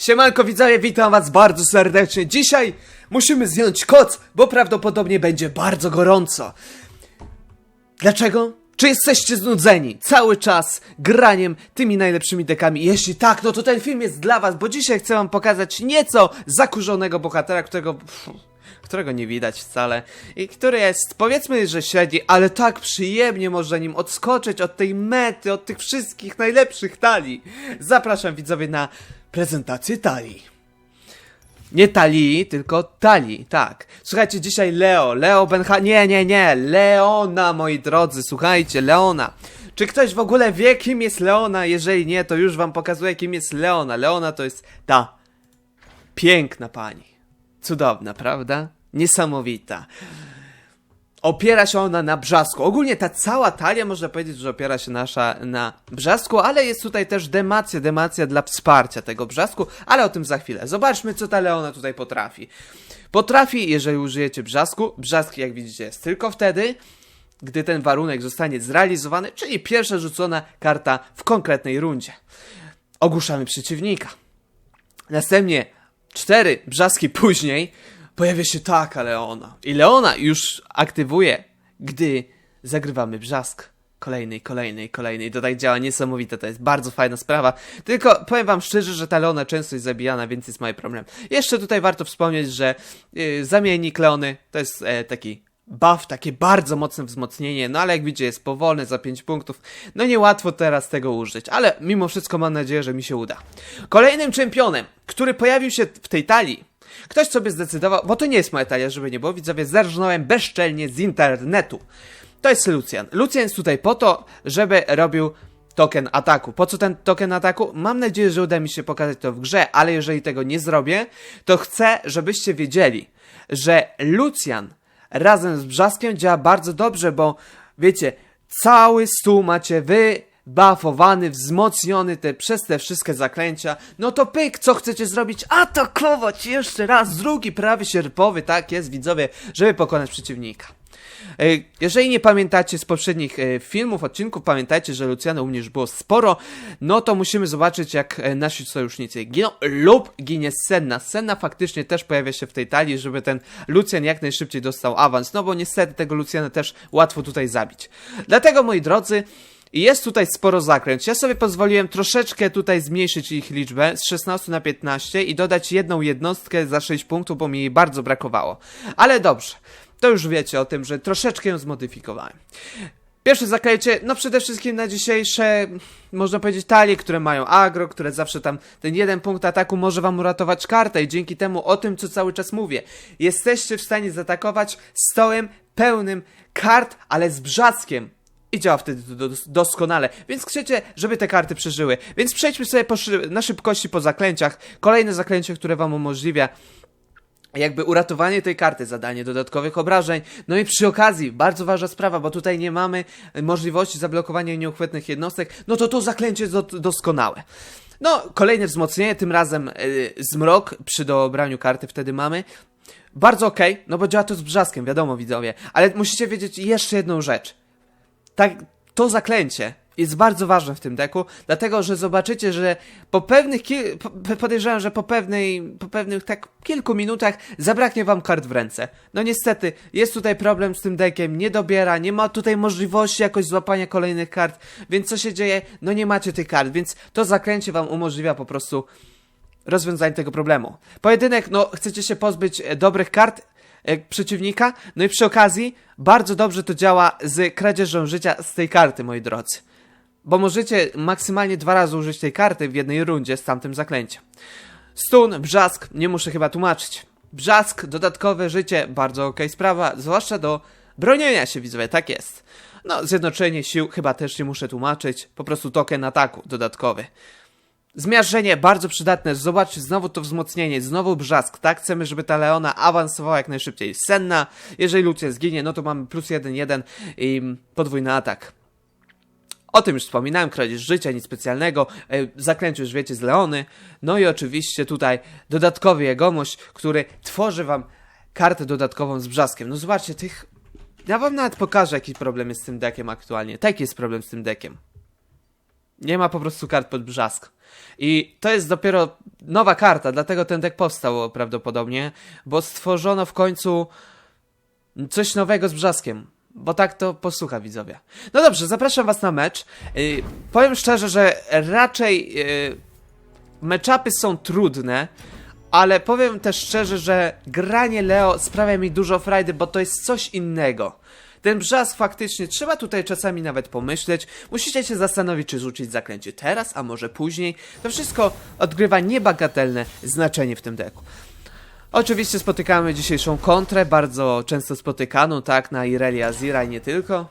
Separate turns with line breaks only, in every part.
Siemanko widzowie, witam was bardzo serdecznie. Dzisiaj musimy zdjąć koc, bo prawdopodobnie będzie bardzo gorąco. Dlaczego? Czy jesteście znudzeni cały czas graniem tymi najlepszymi dekami? Jeśli tak, no to ten film jest dla was, bo dzisiaj chcę wam pokazać nieco zakurzonego bohatera, którego... którego nie widać wcale i który jest powiedzmy, że średni, ale tak przyjemnie można nim odskoczyć od tej mety, od tych wszystkich najlepszych talii. Zapraszam widzowie na prezentację talii. Nie talii, tylko talii, tak. Słuchajcie, dzisiaj Leo, Leo Benha... Nie, nie, nie, Leona, moi drodzy, słuchajcie, Leona. Czy ktoś w ogóle wie, kim jest Leona? Jeżeli nie, to już wam pokazuję, kim jest Leona. Leona to jest ta piękna pani. Cudowna, prawda? Niesamowita. Opiera się ona na brzasku. Ogólnie ta cała talia można powiedzieć, że opiera się nasza na brzasku, ale jest tutaj też demacja, demacja dla wsparcia tego brzasku, ale o tym za chwilę. Zobaczmy, co ta Leona tutaj potrafi. Potrafi, jeżeli użyjecie brzasku, brzask jak widzicie jest tylko wtedy, gdy ten warunek zostanie zrealizowany, czyli pierwsza rzucona karta w konkretnej rundzie. Ogłuszamy przeciwnika. Następnie cztery brzaski później pojawia się taka Leona. I Leona już aktywuje, gdy zagrywamy brzask. Kolejny, kolejny. To tak działa niesamowite, to jest bardzo fajna sprawa. Tylko powiem wam szczerze, że ta Leona często jest zabijana, więc jest mały problem. Jeszcze tutaj warto wspomnieć, że yy, zamiennik Leony to jest e, taki buff, takie bardzo mocne wzmocnienie, no ale jak widzicie jest powolny za 5 punktów, no niełatwo teraz tego użyć, ale mimo wszystko mam nadzieję, że mi się uda. Kolejnym czempionem, który pojawił się w tej talii, ktoś sobie zdecydował, bo to nie jest moja talia, żeby nie było, widzowie, zerżnąłem bezczelnie z internetu. To jest Lucian. Lucian jest tutaj po to, żeby robił token ataku. Po co ten token ataku? Mam nadzieję, że uda mi się pokazać to w grze, ale jeżeli tego nie zrobię, to chcę, żebyście wiedzieli, że Lucian razem z Brzaskiem działa bardzo dobrze, bo wiecie, cały stół macie wy buffowany, wzmocniony te, przez te wszystkie zaklęcia, no to pyk, co chcecie zrobić? Atakować jeszcze raz, drugi prawy sierpowy, tak jest, widzowie, żeby pokonać przeciwnika. E, Jeżeli nie pamiętacie z poprzednich e, filmów, odcinków, pamiętajcie, że Luciana u mnie już było sporo, no to musimy zobaczyć, jak e, nasi sojusznicy giną lub ginie Senna. Senna faktycznie też pojawia się w tej talii, żeby ten Lucian jak najszybciej dostał awans, no bo niestety tego Luciana też łatwo tutaj zabić. Dlatego, moi drodzy, jest tutaj sporo zakręć. Ja sobie pozwoliłem troszeczkę tutaj zmniejszyć ich liczbę z 16 na 15 i dodać jedną jednostkę za 6 punktów, bo mi jej bardzo brakowało. Ale dobrze, to już wiecie o tym, że troszeczkę ją zmodyfikowałem. Pierwsze zaklęcie, no przede wszystkim na dzisiejsze, można powiedzieć, talie, które mają agro, które zawsze tam ten jeden punkt ataku może wam uratować kartę i dzięki temu o tym, co cały czas mówię, jesteście w stanie zaatakować stołem pełnym kart, ale z brzaskiem. I działa wtedy doskonale, więc chcecie, żeby te karty przeżyły. Więc przejdźmy sobie szy- na szybkości po zaklęciach. Kolejne zaklęcie, które wam umożliwia jakby uratowanie tej karty, zadanie dodatkowych obrażeń. No i przy okazji, bardzo ważna sprawa, bo tutaj nie mamy możliwości zablokowania nieuchwytnych jednostek, no to to zaklęcie do, doskonałe. No, kolejne wzmocnienie, tym razem yy, zmrok przy dobraniu karty wtedy mamy. Bardzo okej, no bo działa to z brzaskiem, wiadomo widzowie, ale musicie wiedzieć jeszcze jedną rzecz. Tak, to zaklęcie jest bardzo ważne w tym deku, dlatego że zobaczycie, że po pewnych, po, podejrzewam, że po pewnej, po pewnych tak kilku minutach zabraknie wam kart w ręce. No niestety, jest tutaj problem z tym dekiem, nie dobiera, nie ma tutaj możliwości jakoś złapania kolejnych kart, więc co się dzieje? No nie macie tych kart, więc to zaklęcie wam umożliwia po prostu rozwiązanie tego problemu. Pojedynek, no chcecie się pozbyć dobrych kart przeciwnika, no i przy okazji bardzo dobrze to działa z kradzieżą życia z tej karty, moi drodzy. Bo możecie maksymalnie dwa razy użyć tej karty w jednej rundzie z tamtym zaklęciem. Stun, brzask, nie muszę chyba tłumaczyć. Brzask, dodatkowe życie, bardzo okej sprawa, zwłaszcza do bronienia się, widzowie, tak jest. No, zjednoczenie sił chyba też nie muszę tłumaczyć, po prostu token ataku dodatkowy. Zmiażdżenie bardzo przydatne. Zobaczcie, znowu to wzmocnienie, znowu brzask, tak? Chcemy, żeby ta Leona awansowała jak najszybciej. Senna, jeżeli Lucia zginie, no to mamy plus 1-1 i podwójny atak. O tym już wspominałem, kradzież życia, nic specjalnego, e, zaklęcie już wiecie z Leony. No i oczywiście tutaj dodatkowy jegomość, który tworzy wam kartę dodatkową z brzaskiem. No zobaczcie, tych... Ja wam nawet pokażę, jaki problem jest z tym dekiem aktualnie. Taki jest problem z tym dekiem. Nie ma po prostu kart pod brzask. I to jest dopiero nowa karta, dlatego ten deck powstał prawdopodobnie, bo stworzono w końcu coś nowego z brzaskiem. Bo tak to posłucha widzowie. No dobrze, zapraszam was na mecz. Yy, powiem szczerze, że raczej yy, meczapy są trudne, ale powiem też szczerze, że granie Leo sprawia mi dużo frajdy, bo to jest coś innego. Ten brzask faktycznie trzeba tutaj czasami nawet pomyśleć. Musicie się zastanowić, czy rzucić zaklęcie teraz, a może później. To wszystko odgrywa niebagatelne znaczenie w tym deku. Oczywiście spotykamy dzisiejszą kontrę, bardzo często spotykaną, tak, na Irelia Azira i nie tylko.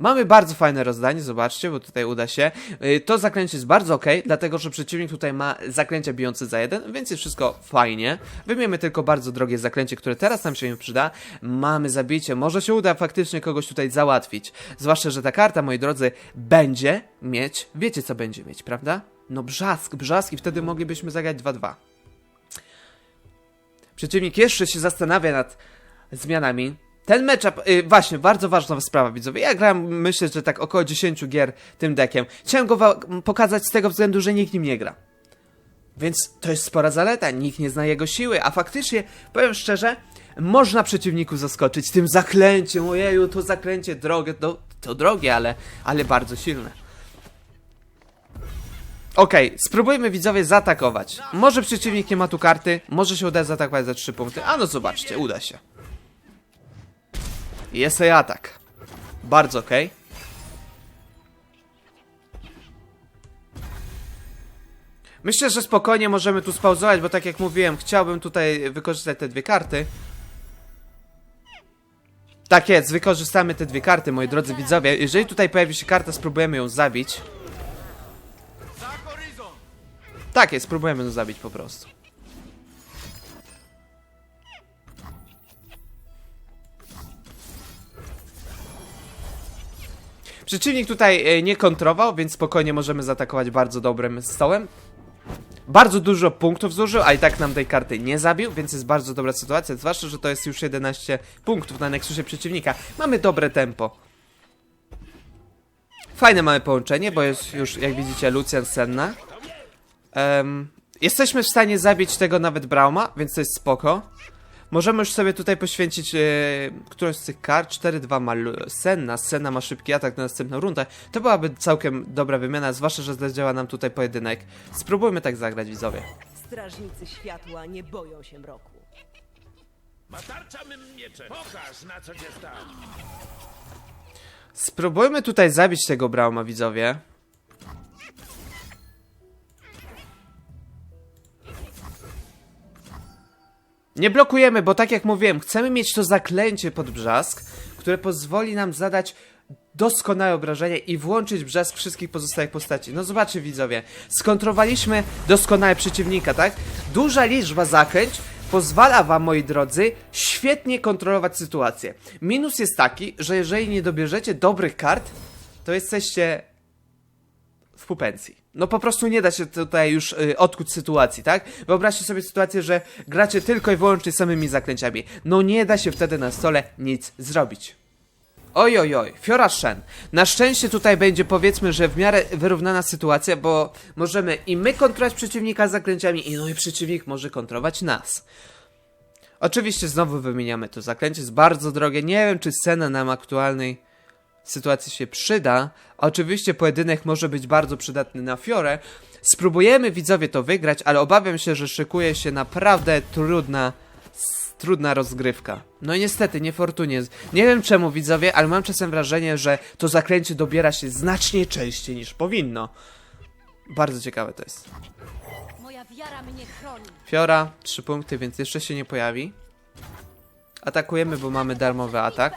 Mamy bardzo fajne rozdanie, zobaczcie, bo tutaj uda się. Yy, To zaklęcie jest bardzo ok, dlatego że przeciwnik tutaj ma zaklęcia bijące za jeden, więc jest wszystko fajnie. Wymiemy tylko bardzo drogie zaklęcie, które teraz nam się nie przyda. Mamy zabicie, może się uda faktycznie kogoś tutaj załatwić. Zwłaszcza, że ta karta, moi drodzy, będzie mieć, wiecie co będzie mieć, prawda? No brzask, brzask i wtedy moglibyśmy zagrać 2-2. Przeciwnik jeszcze się zastanawia nad zmianami. Ten matchup, y, właśnie, bardzo ważna sprawa, widzowie. Ja grałem, myślę, że tak około 10 gier tym deckiem. Chciałem go pokazać z tego względu, że nikt nim nie gra. Więc to jest spora zaleta, nikt nie zna jego siły, a faktycznie, powiem szczerze, można przeciwników zaskoczyć tym zaklęciem. Ojeju, to zaklęcie drogie, to, to drogie, ale, ale bardzo silne. Okej, spróbujmy widzowie zaatakować. Może przeciwnik nie ma tu karty, może się uda zaatakować za 3 punkty. A no zobaczcie, uda się. Jest atak. Bardzo okej. Myślę, że spokojnie możemy tu spauzować, bo tak jak mówiłem, chciałbym tutaj wykorzystać te dwie karty. Tak jest, wykorzystamy te dwie karty, moi drodzy widzowie. Jeżeli tutaj pojawi się karta, spróbujemy ją zabić. Tak jest, spróbujemy ją zabić po prostu. Przeciwnik tutaj e, nie kontrował, więc spokojnie możemy zaatakować bardzo dobrym stołem. Bardzo dużo punktów zużył, a i tak nam tej karty nie zabił, więc jest bardzo dobra sytuacja, zwłaszcza, że to jest już 11 punktów na Nexusie przeciwnika. Mamy dobre tempo. Fajne mamy połączenie, bo jest już, jak widzicie, Lucian Senna. Em, jesteśmy w stanie zabić tego nawet Brauma, więc to jest spoko. Możemy już sobie tutaj poświęcić e, którąś z tych kart. 4-2 ma Senna, Senna ma szybki atak na następną rundę. To byłaby całkiem dobra wymiana, zwłaszcza, że zdziała nam tutaj pojedynek. Spróbujmy tak zagrać, widzowie.
Strażnicy światła nie boją się mroku.
Mym mieczem. Pokaż, na co cię stać.
Spróbujmy tutaj zabić tego Brauma, widzowie. Nie blokujemy, bo tak jak mówiłem, chcemy mieć to zaklęcie pod brzask, które pozwoli nam zadać doskonałe obrażenie i włączyć brzask wszystkich pozostałych postaci. No zobaczcie widzowie, skontrowaliśmy doskonale przeciwnika, tak? Duża liczba zaklęć pozwala wam, moi drodzy, świetnie kontrolować sytuację. Minus jest taki, że jeżeli nie dobierzecie dobrych kart, to jesteście w pupencji. No po prostu nie da się tutaj już y, odkuć sytuacji, tak? Wyobraźcie sobie sytuację, że gracie tylko i wyłącznie samymi zaklęciami. No nie da się wtedy na stole nic zrobić. Oj, oj, oj, Fiora Shen. Na szczęście tutaj będzie powiedzmy, że w miarę wyrównana sytuacja, bo możemy i my kontrolować przeciwnika zaklęciami, i no i przeciwnik może kontrolować nas. Oczywiście znowu wymieniamy to zaklęcie, jest bardzo drogie. Nie wiem, czy scena nam aktualnej sytuacji się przyda. Oczywiście pojedynek może być bardzo przydatny na Fiorę. Spróbujemy widzowie to wygrać, ale obawiam się, że szykuje się naprawdę trudna trudna rozgrywka. No i niestety, niefortunnie. Nie wiem czemu widzowie, ale mam czasem wrażenie, że to zaklęcie dobiera się znacznie częściej niż powinno. Bardzo ciekawe to jest. Fiora, 3 punkty, więc jeszcze się nie pojawi. Atakujemy, bo mamy darmowy atak.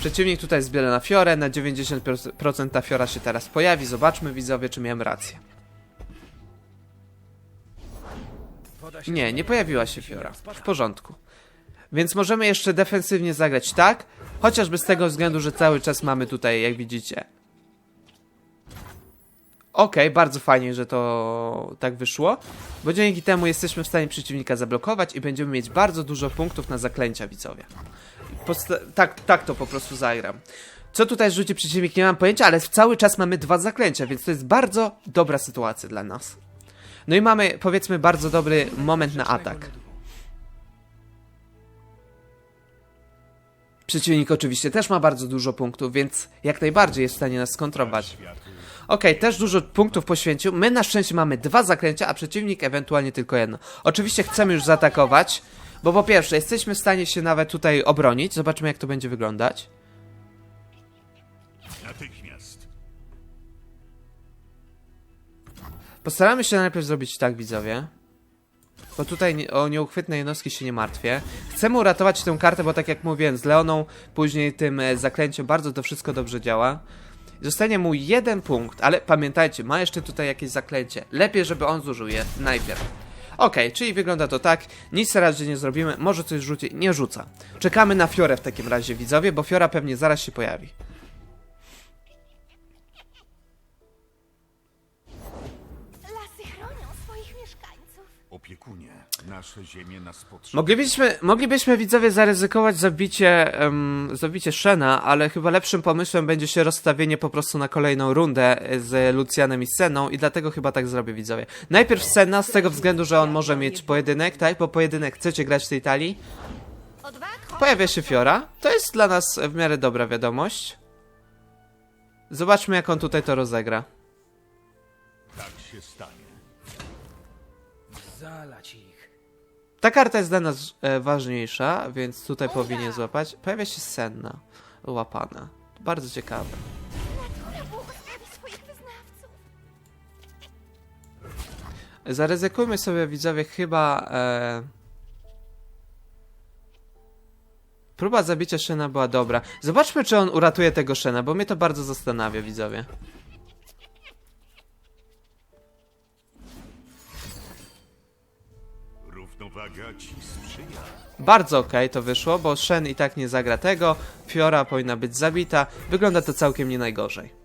Przeciwnik tutaj zbiera na Fiorę, na 90% ta Fiora się teraz pojawi. Zobaczmy widzowie, czy miałem rację. Nie, nie pojawiła się Fiora. W porządku. Więc możemy jeszcze defensywnie zagrać tak, chociażby z tego względu, że cały czas mamy tutaj, jak widzicie. Okej, bardzo fajnie, że to tak wyszło, bo dzięki temu jesteśmy w stanie przeciwnika zablokować i będziemy mieć bardzo dużo punktów na zaklęcia widzowie. Posta- tak, tak to po prostu zagram. Co tutaj rzuci przeciwnik, nie mam pojęcia, ale cały czas mamy dwa zaklęcia, więc to jest bardzo dobra sytuacja dla nas. No i mamy, powiedzmy, bardzo dobry moment na atak. Przeciwnik oczywiście też ma bardzo dużo punktów, więc jak najbardziej jest w stanie nas skontrować. Okej, też dużo punktów poświęcił. My na szczęście mamy dwa zaklęcia, a przeciwnik ewentualnie tylko jedno. Oczywiście chcemy już zaatakować, bo po pierwsze jesteśmy w stanie się nawet tutaj obronić. Zobaczmy jak to będzie wyglądać.
Natychmiast.
Postaramy się najpierw zrobić tak, widzowie. Bo tutaj nie, o nieuchwytne jednostki się nie martwię. Chcemy uratować tę kartę, bo tak jak mówiłem, z Leoną, później tym e, zaklęciem bardzo to wszystko dobrze działa. Zostanie mu jeden punkt, ale pamiętajcie, ma jeszcze tutaj jakieś zaklęcie. Lepiej, żeby on zużył je najpierw. Okej, czyli wygląda to tak, nic razie nie zrobimy, może coś rzuci, nie rzuca. Czekamy na Fiorę w takim razie, widzowie, bo Fiora pewnie zaraz się pojawi.
Lasy chronią swoich mieszkańców.
Opiekunie, nasze ziemie nas potrzebują.
Moglibyśmy, moglibyśmy widzowie zaryzykować zabicie, zabicie Shena, ale chyba lepszym pomysłem będzie się rozstawienie po prostu na kolejną rundę z Lucianem i Seną i dlatego chyba tak zrobię widzowie. Najpierw Sena z tego względu, że on może mieć pojedynek, tak? Bo pojedynek chcecie grać w tej talii. Pojawia się Fiora. To jest dla nas w miarę dobra wiadomość. Zobaczmy jak on tutaj to rozegra.
Tak się stanie.
Ta karta jest dla nas e, ważniejsza, więc tutaj powinien złapać. Pojawia się Senna. Łapana. Bardzo ciekawe.
Natura błogosławi swoich wyznawców.
Zaryzykujmy sobie, widzowie, chyba. E... Próba zabicia Shena była dobra. Zobaczmy, czy on uratuje tego Shena, bo mnie to bardzo zastanawia, widzowie. Bardzo okej to wyszło, bo Shen i tak nie zagra tego. Fiora powinna być zabita. Wygląda to całkiem nie najgorzej.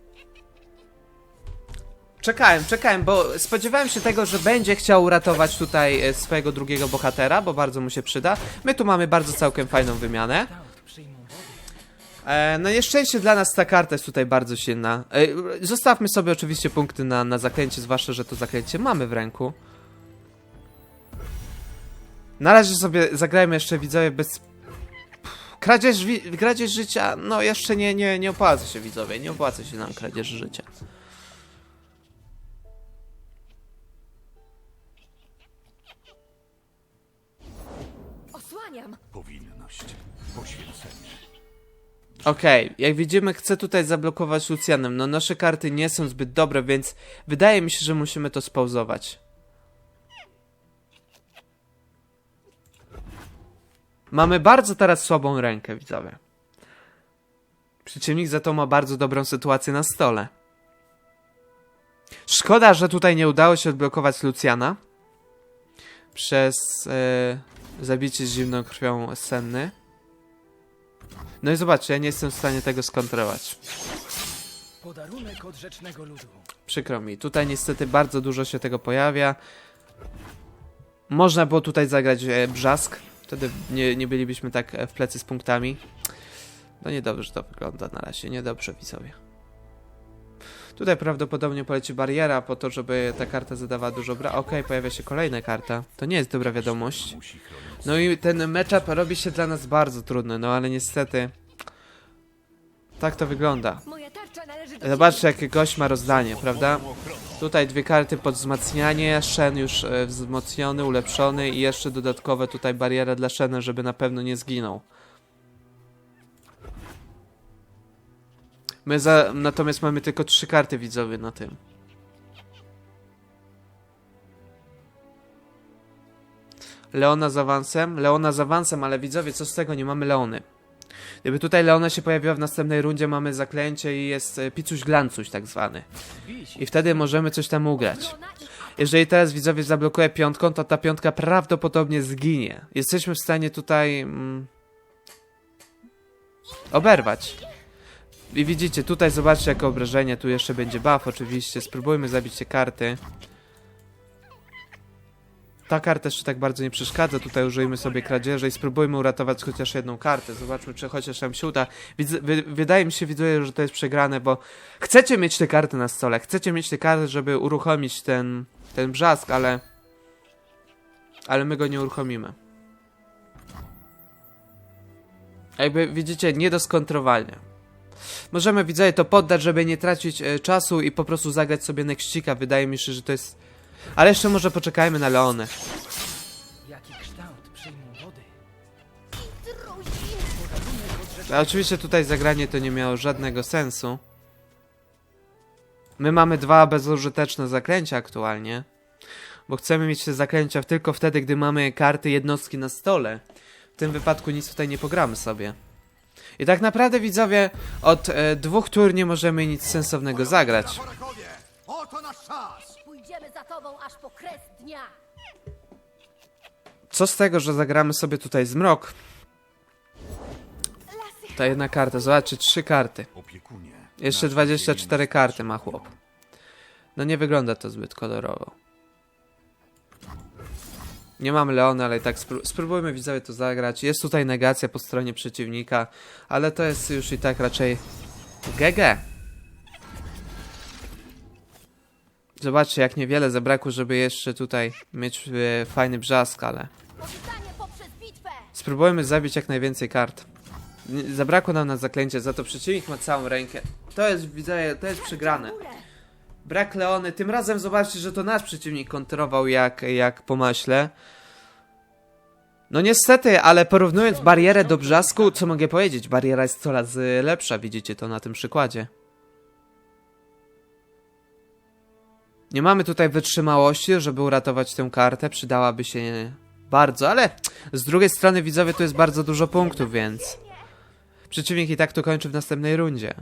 Czekałem, czekałem, bo spodziewałem się tego, że będzie chciał uratować tutaj e, swojego drugiego bohatera, bo bardzo mu się przyda. My tu mamy bardzo całkiem fajną wymianę. E, no nieszczęście dla nas ta karta jest tutaj bardzo silna. E, zostawmy sobie oczywiście punkty na, na zaklęcie, zwłaszcza, że to zaklęcie mamy w ręku. Na razie sobie zagrajmy jeszcze widzowie bez... Pff, Kradzież, wi- kradzież życia, no jeszcze nie, nie, nie opłaca się widzowie, nie opłaca się nam kradzież życia.
Osłaniam.
Powinność. Poświęcenie.
Okej, jak widzimy chcę tutaj zablokować Lucjanem, no nasze karty nie są zbyt dobre, więc wydaje mi się, że musimy to spauzować. Mamy bardzo teraz słabą rękę, widzowie. Przeciwnik za to ma bardzo dobrą sytuację na stole. Szkoda, że tutaj nie udało się odblokować Lucjana przez e, zabicie z zimną krwią Senny. No i zobaczcie, ja nie jestem w stanie tego skontrolować.
Podarunek od rzecznego ludu.
Przykro mi. Tutaj niestety bardzo dużo się tego pojawia. Można było tutaj zagrać e, brzask. Wtedy nie, nie bylibyśmy tak e, w plecy z punktami. No niedobrze to wygląda na razie. Niedobrze widzowie. Tutaj prawdopodobnie poleci bariera po to, żeby ta karta zadawała dużo bra... Okej, pojawia się kolejna karta. To nie jest dobra wiadomość. No i ten matchup robi się dla nas bardzo trudny, no ale niestety... Tak to wygląda. Zobaczcie, jakie gość ma rozdanie, prawda? Tutaj dwie karty pod wzmacnianie, Shen już e, wzmocniony, ulepszony i jeszcze dodatkowe tutaj bariera dla Shena, żeby na pewno nie zginął. My za, natomiast mamy tylko trzy karty widzowie na tym. Leona z awansem, Leona z awansem, ale widzowie, co z tego, nie mamy Leony. Gdyby tutaj Leona się pojawiła w następnej rundzie, mamy zaklęcie i jest e, picuś glancuś tak zwany. I wtedy możemy coś tam ugrać. Jeżeli teraz widzowie zablokuje piątką, to ta piątka prawdopodobnie zginie. Jesteśmy w stanie tutaj mm, oberwać. I widzicie, tutaj zobaczcie jakie obrażenie, tu jeszcze będzie buff oczywiście. Spróbujmy zabić te karty. Ta karta jeszcze tak bardzo nie przeszkadza. Tutaj użyjmy sobie kradzieży i spróbujmy uratować chociaż jedną kartę. Zobaczmy, czy chociaż nam się uda. Widz, wy, wydaje mi się, widzę, że to jest przegrane, bo chcecie mieć te karty na stole. Chcecie mieć te karty, żeby uruchomić ten, ten brzask, ale... Ale my go nie uruchomimy. Jakby widzicie, nie. Możemy widzowie to poddać, żeby nie tracić e, czasu i po prostu zagrać sobie nexcika. Wydaje mi się, że to jest... Ale jeszcze może poczekajmy na Leonę.
Jaki kształt przyjmą wody?
Druzi!
A oczywiście tutaj zagranie to nie miało żadnego sensu. My mamy dwa bezużyteczne zaklęcia aktualnie. Bo chcemy mieć te zaklęcia tylko wtedy, gdy mamy karty jednostki na stole. W tym wypadku nic tutaj nie pogramy sobie. I tak naprawdę widzowie, od e, dwóch tur nie możemy nic sensownego zagrać.
Oto nasz czas!
Tobą aż po kres dnia!
Co z tego, że zagramy sobie tutaj zmrok? Ta jedna karta, zobaczcie, trzy karty.
Opiekunie.
Jeszcze
nasz
24
ziemi
karty ma chłop. No nie wygląda to zbyt kolorowo. Nie mamy Leona, ale i tak spró spróbujmy widzowie to zagrać. Jest tutaj negacja po stronie przeciwnika, ale to jest już i tak raczej GG. Zobaczcie, jak niewiele zabrakło, żeby jeszcze tutaj mieć e, fajny brzask, ale spróbujmy zabić jak najwięcej kart. Nie- Zabrakło nam na zaklęcie, za to przeciwnik ma całą rękę. To jest, widzę, to jest przegrane. Brak Leony. Tym razem zobaczcie, że to nasz przeciwnik kontrował jak, jak po maśle. No niestety, ale porównując barierę do brzasku, co mogę powiedzieć? Bariera jest coraz y, lepsza, widzicie to na tym przykładzie. Nie mamy tutaj wytrzymałości, żeby uratować tę kartę, przydałaby się bardzo, ale z drugiej strony widzowie tu jest bardzo dużo punktów, więc przeciwnik i tak to kończy w następnej rundzie.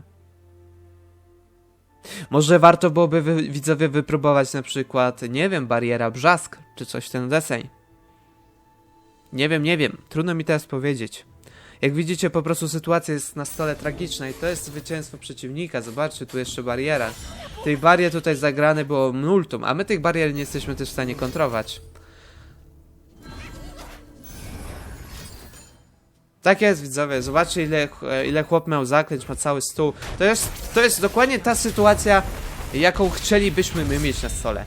Może warto byłoby wy, widzowie wypróbować na przykład, nie wiem, bariera brzask, czy coś w ten deseń. Nie wiem, nie wiem, trudno mi teraz powiedzieć. Jak widzicie, po prostu sytuacja jest na stole tragiczna i to jest zwycięstwo przeciwnika. Zobaczcie, tu jeszcze bariera. Tej barier tutaj zagrane było multum, a my tych barier nie jesteśmy też w stanie kontrować. Tak jest, widzowie. Zobaczcie, ile, ile chłop miał zaklęć, ma cały stół. To jest, to jest dokładnie ta sytuacja, jaką chcielibyśmy my mieć na stole.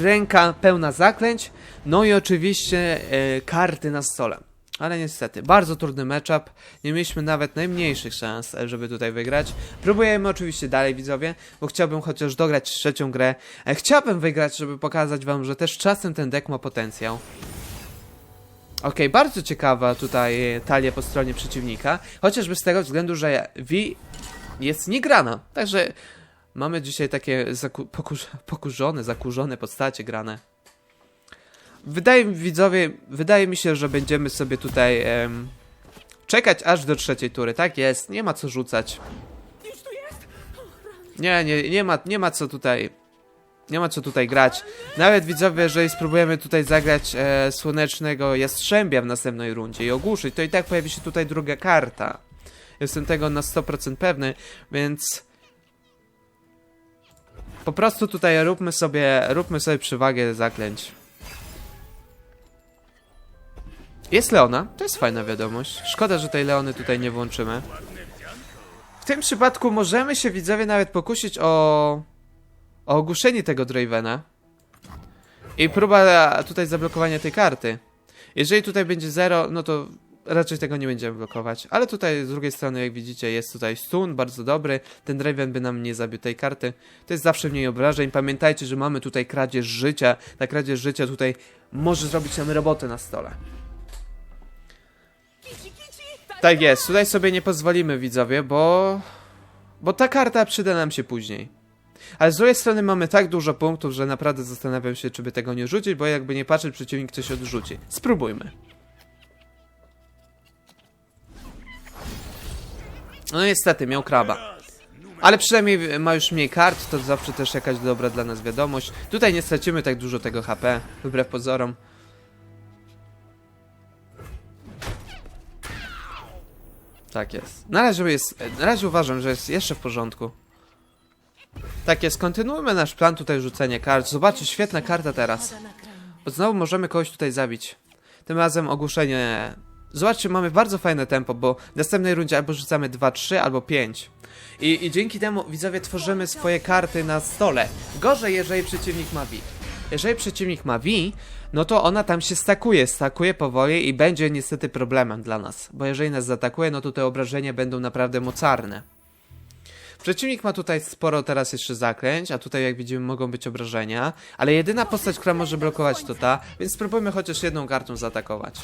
Ręka pełna zaklęć, no i oczywiście e, karty na stole. Ale niestety, bardzo trudny matchup. Nie mieliśmy nawet najmniejszych szans, żeby tutaj wygrać. Próbujemy oczywiście dalej, widzowie, bo chciałbym chociaż dograć trzecią grę. E, Chciałbym wygrać, żeby pokazać wam, że też czasem ten deck ma potencjał. Okej, bardzo ciekawa tutaj e, talia po stronie przeciwnika, chociażby z tego względu, że V jest niegrana, także mamy dzisiaj takie zaku- pokurz- pokurzone, zakurzone postacie grane. Wydaje mi widzowie, wydaje mi się, że będziemy sobie tutaj em, czekać aż do trzeciej tury, tak jest, nie ma co rzucać. Nie, nie, nie ma, nie ma co tutaj nie ma co tutaj grać. Nawet widzowie, jeżeli spróbujemy tutaj zagrać e, słonecznego jastrzębia w następnej rundzie i ogłuszyć, to i tak pojawi się tutaj druga karta. Jestem tego na 100% pewny, więc po prostu tutaj róbmy sobie, róbmy sobie przewagę zaklęć. Jest Leona, to jest fajna wiadomość. Szkoda, że tej Leony tutaj nie włączymy. W tym przypadku możemy się widzowie nawet pokusić o o ogłuszenie tego Dravena i próba tutaj zablokowania tej karty. Jeżeli tutaj będzie 0, no to raczej tego nie będziemy blokować. Ale tutaj z drugiej strony, jak widzicie, jest tutaj stun, bardzo dobry. Ten Draven by nam nie zabił tej karty. To jest zawsze mniej obrażeń. Pamiętajcie, że mamy tutaj kradzież życia. Ta kradzież życia tutaj może zrobić nam robotę na stole. Tak jest, tutaj sobie nie pozwolimy widzowie, bo... Bo ta karta przyda nam się później. Ale z drugiej strony mamy tak dużo punktów, że naprawdę zastanawiam się, czy by tego nie rzucić, bo jakby nie patrzeć, przeciwnik coś odrzuci. Spróbujmy. No niestety, miał kraba. Ale przynajmniej ma już mniej kart, to zawsze też jakaś dobra dla nas wiadomość. Tutaj nie stracimy tak dużo tego HP, wbrew pozorom. Tak jest. Na razie jest, na razie uważam, że jest jeszcze w porządku. Tak jest, kontynuujmy nasz plan tutaj rzucenia kart. Zobaczcie, świetna karta teraz. znowu możemy kogoś tutaj zabić. Tym razem ogłuszenie. Zobaczcie, mamy bardzo fajne tempo, bo w następnej rundzie albo rzucamy 2, 3, albo 5. I, I dzięki temu widzowie tworzymy swoje karty na stole. Gorzej, jeżeli przeciwnik ma V. Jeżeli przeciwnik ma V, no to ona tam się stakuje, stakuje powoli i będzie niestety problemem dla nas. Bo jeżeli nas zaatakuje, no to te obrażenia będą naprawdę mocarne. Przeciwnik ma tutaj sporo teraz jeszcze zaklęć, a tutaj jak widzimy mogą być obrażenia, ale jedyna postać, która może blokować to ta, więc spróbujmy chociaż jedną kartą zaatakować.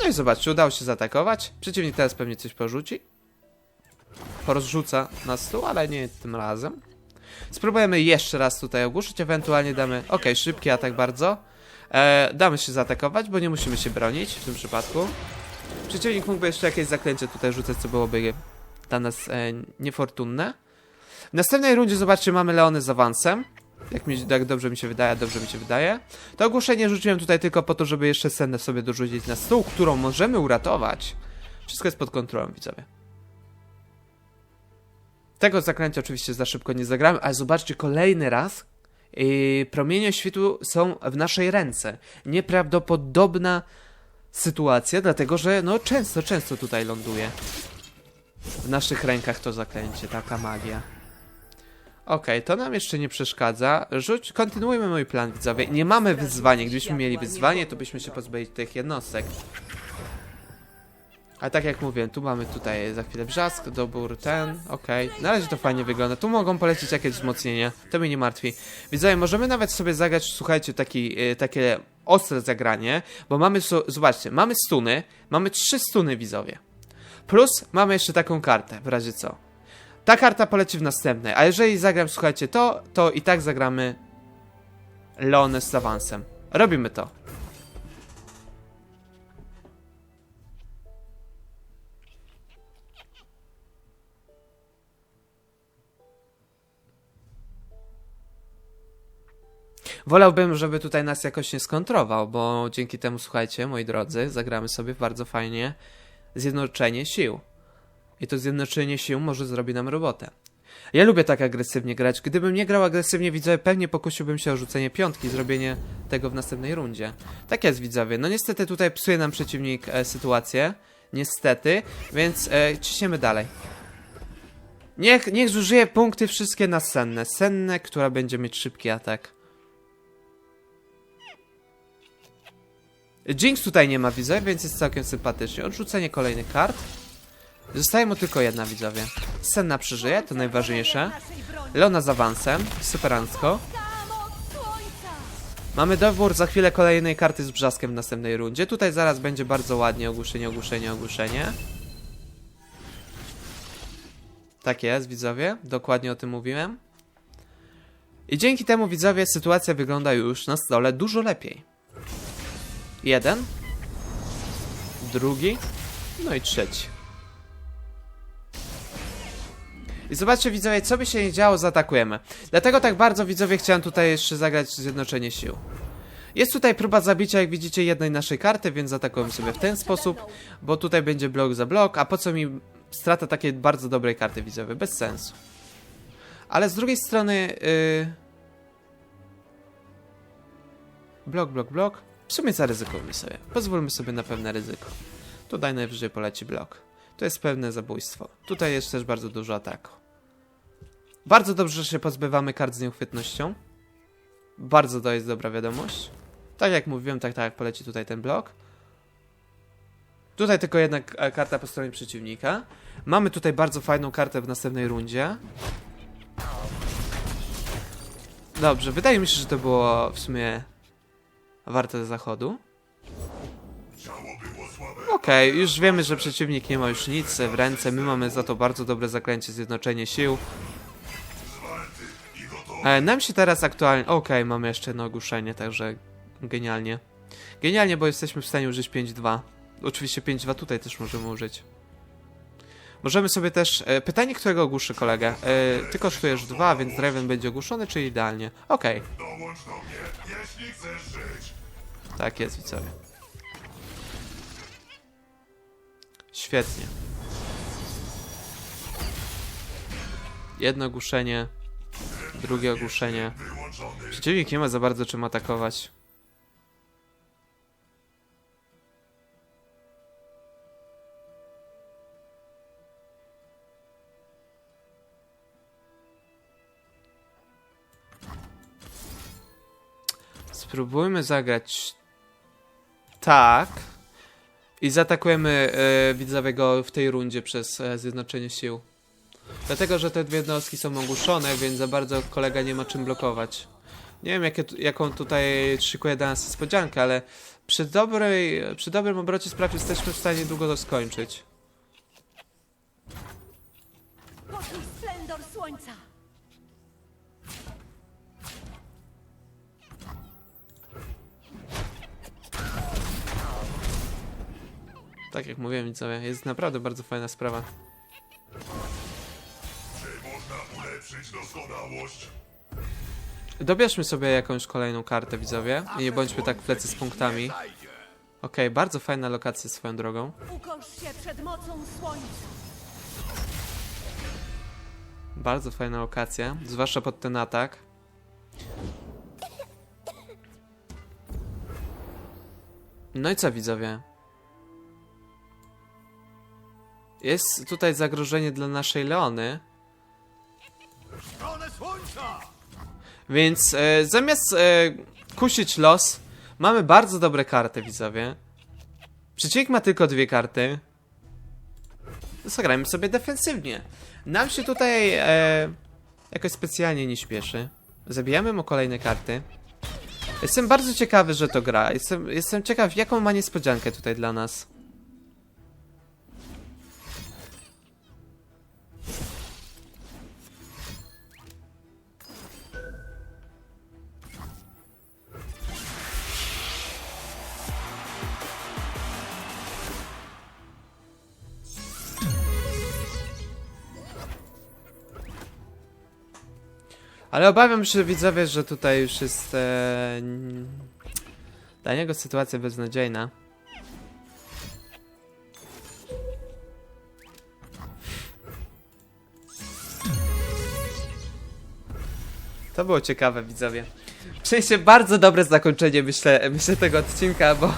No i zobaczcie, udało się zaatakować. Przeciwnik teraz pewnie coś porzuci. Porozrzuca na stół, ale nie tym razem. Spróbujemy jeszcze raz tutaj ogłuszyć, ewentualnie damy... Ok, szybki atak bardzo. E, damy się zaatakować, bo nie musimy się bronić w tym przypadku. Przeciwnik mógłby jeszcze jakieś zaklęcie tutaj rzucać, co byłoby dla nas e, niefortunne. W następnej rundzie, zobaczcie, mamy Leony z awansem. Jak, mi, jak dobrze mi się wydaje, dobrze mi się wydaje. To ogłoszenie rzuciłem tutaj tylko po to, żeby jeszcze scenę sobie dorzucić na stół, którą możemy uratować. Wszystko jest pod kontrolą, widzowie. Tego zaklęcia oczywiście za szybko nie zagramy, ale zobaczcie, kolejny raz yy, promienie światła są w naszej ręce. Nieprawdopodobna sytuacja, dlatego że no często, często tutaj ląduje. W naszych rękach to zaklęcie, taka magia. Okej, to nam jeszcze nie przeszkadza. Rzuć, kontynuujmy mój plan, widzowie. Nie mamy wyzwania. Gdybyśmy mieli wyzwanie, to byśmy się pozbyli tych jednostek. A tak jak mówiłem, tu mamy tutaj za chwilę brzask, dobór ten, okej. Na razie to fajnie wygląda. Tu mogą polecieć jakieś wzmocnienia, to mnie nie martwi. Widzowie, możemy nawet sobie zagrać, słuchajcie, taki, y, takie ostre zagranie, bo mamy, zobaczcie, mamy stuny, mamy trzy stuny, widzowie. Plus mamy jeszcze taką kartę, w razie co. Ta karta poleci w następnej, a jeżeli zagram, słuchajcie, to, to i tak zagramy Leone z awansem. Robimy to. Wolałbym, żeby tutaj nas jakoś nie skontrował, bo dzięki temu, słuchajcie, moi drodzy, zagramy sobie bardzo fajnie zjednoczenie sił. I to zjednoczenie sił może zrobi nam robotę. Ja lubię tak agresywnie grać. Gdybym nie grał agresywnie, widzowie, pewnie pokusiłbym się o rzucenie piątki, zrobienie tego w następnej rundzie. Tak jest, widzowie. No niestety tutaj psuje nam przeciwnik e, sytuację. Niestety, więc e, ciśniemy dalej. Niech, niech zużyje punkty wszystkie na senne. Senne, która będzie mieć szybki atak. Jinx tutaj nie ma widzowie, więc jest całkiem sympatycznie. Odrzucenie kolejnych kart. Zostaje mu tylko jedna widzowie. Senna przeżyje, to najważniejsze. Leona z awansem, superancko. Mamy dobór za chwilę kolejnej karty z brzaskiem w następnej rundzie. Tutaj zaraz będzie bardzo ładnie ogłuszenie, ogłuszenie, ogłuszenie. Tak jest, widzowie. Dokładnie o tym mówiłem. I dzięki temu, widzowie, sytuacja wygląda już na stole dużo lepiej. Jeden. Drugi. No i trzeci. I zobaczcie widzowie, co by się nie działo, zaatakujemy. Dlatego tak bardzo widzowie chciałem tutaj jeszcze zagrać zjednoczenie sił. Jest tutaj próba zabicia, jak widzicie, jednej naszej karty, więc zaatakujemy sobie w ten sposób, bo tutaj będzie blok za blok, a po co mi strata takiej bardzo dobrej karty widzowie? Bez sensu. Ale z drugiej strony... Yy... Blok, blok, blok. W sumie zaryzykujmy sobie. Pozwólmy sobie na pewne ryzyko. Tutaj najwyżej poleci blok. To jest pewne zabójstwo. Tutaj jest też bardzo dużo ataku. Bardzo dobrze, że się pozbywamy kart z nieuchwytnością. Bardzo to jest dobra wiadomość. Tak jak mówiłem, tak, tak, poleci tutaj ten blok. Tutaj tylko jedna k- karta po stronie przeciwnika. Mamy tutaj bardzo fajną kartę w następnej rundzie. Dobrze, wydaje mi się, że to było w sumie warte zachodu. Okej, już wiemy, że przeciwnik nie ma już nic w ręce. My mamy za to bardzo dobre zaklęcie zjednoczenie sił. E, nam się teraz aktualnie. Okej, mamy jeszcze jedno ogłuszenie, także genialnie. Genialnie, bo jesteśmy w stanie użyć 5-2. Oczywiście 5-2 tutaj też możemy użyć. Możemy sobie też. E, pytanie, którego ogłuszy kolegę. E, ty kosztujesz 2, więc Draven będzie ogłuszony, czy idealnie? Okej. Tak jest, widzowie. Świetnie. Jedno ogłuszenie, drugie ogłuszenie. Przeciwnik nie ma za bardzo czym atakować. Spróbujmy zagrać tak. I zaatakujemy e, widzowie go w tej rundzie przez e, zjednoczenie sił. Dlatego, że te dwie jednostki są ogłuszone, więc za bardzo kolega nie ma czym blokować. Nie wiem, jakie, jaką tutaj szykuje dla nas niespodziankę, ale przy, dobrej, przy dobrym obrocie spraw jesteśmy w stanie długo to skończyć.
Poczuj słońca!
Tak jak mówiłem, widzowie, jest naprawdę bardzo fajna sprawa.
Można ulepszyć doskonałość.
Dobierzmy sobie jakąś kolejną kartę, widzowie, i nie bądźmy tak w plecy z punktami. Okej, bardzo fajna lokacja swoją drogą.
Się przed mocą słońca!
Bardzo fajna lokacja, zwłaszcza pod ten atak. No i co widzowie? Jest tutaj zagrożenie dla naszej Leony, więc e, zamiast e, kusić los, mamy bardzo dobre karty widzowie. Przeciwnik ma tylko dwie karty. Zagrajmy sobie defensywnie. Nam się tutaj e, jakoś specjalnie nie śpieszy. Zabijamy mu kolejne karty. Jestem bardzo ciekawy, że to gra. Jestem, jestem ciekaw, jaką ma niespodziankę tutaj dla nas. Ale obawiam się, widzowie, że tutaj już jest e, dla niego sytuacja beznadziejna. To było ciekawe, widzowie. W sensie bardzo dobre zakończenie, myślę, myślę tego odcinka, bo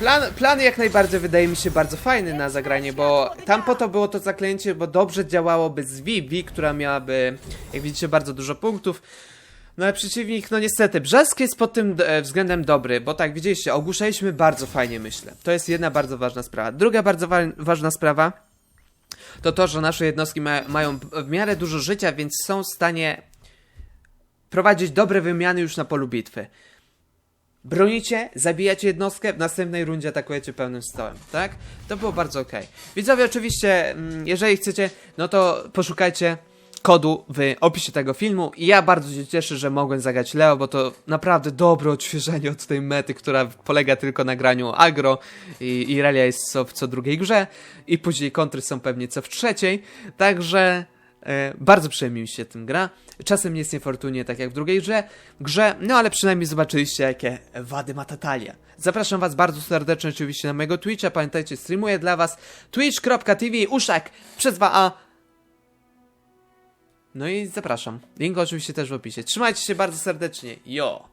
plan, plan jak najbardziej wydaje mi się bardzo fajny na zagranie, bo tam po to było to zaklęcie, bo dobrze działałoby z Vivi, która miałaby, jak widzicie, bardzo dużo punktów. No ale przeciwnik, no niestety, Brzesk jest pod tym e, względem dobry, bo tak, widzieliście, ogłuszaliśmy bardzo fajnie, myślę. To jest jedna bardzo ważna sprawa. Druga bardzo wa ważna sprawa to to, że nasze jednostki ma mają w miarę dużo życia, więc są w stanie prowadzić dobre wymiany już na polu bitwy. Bronicie, zabijacie jednostkę, w następnej rundzie atakujecie pełnym stołem, tak? To było bardzo ok. Widzowie, oczywiście, mm, jeżeli chcecie, no to poszukajcie kodu w opisie tego filmu i ja bardzo się cieszę, że mogłem zagrać Leo, bo to naprawdę dobre odświeżenie od tej mety, która polega tylko na graniu agro i Irelia jest co w co drugiej grze i później kontry są pewnie co w trzeciej, także bardzo przyjemnie mi się tym gra. Czasem jest niefortunnie, tak jak w drugiej grze, grze, no ale przynajmniej zobaczyliście, jakie wady ma ta talia. Zapraszam was bardzo serdecznie oczywiście na mojego Twitcha, pamiętajcie, streamuję dla was twitch.tv uszak przez 2a no i zapraszam. Link oczywiście też w opisie. Trzymajcie się bardzo serdecznie. Jo!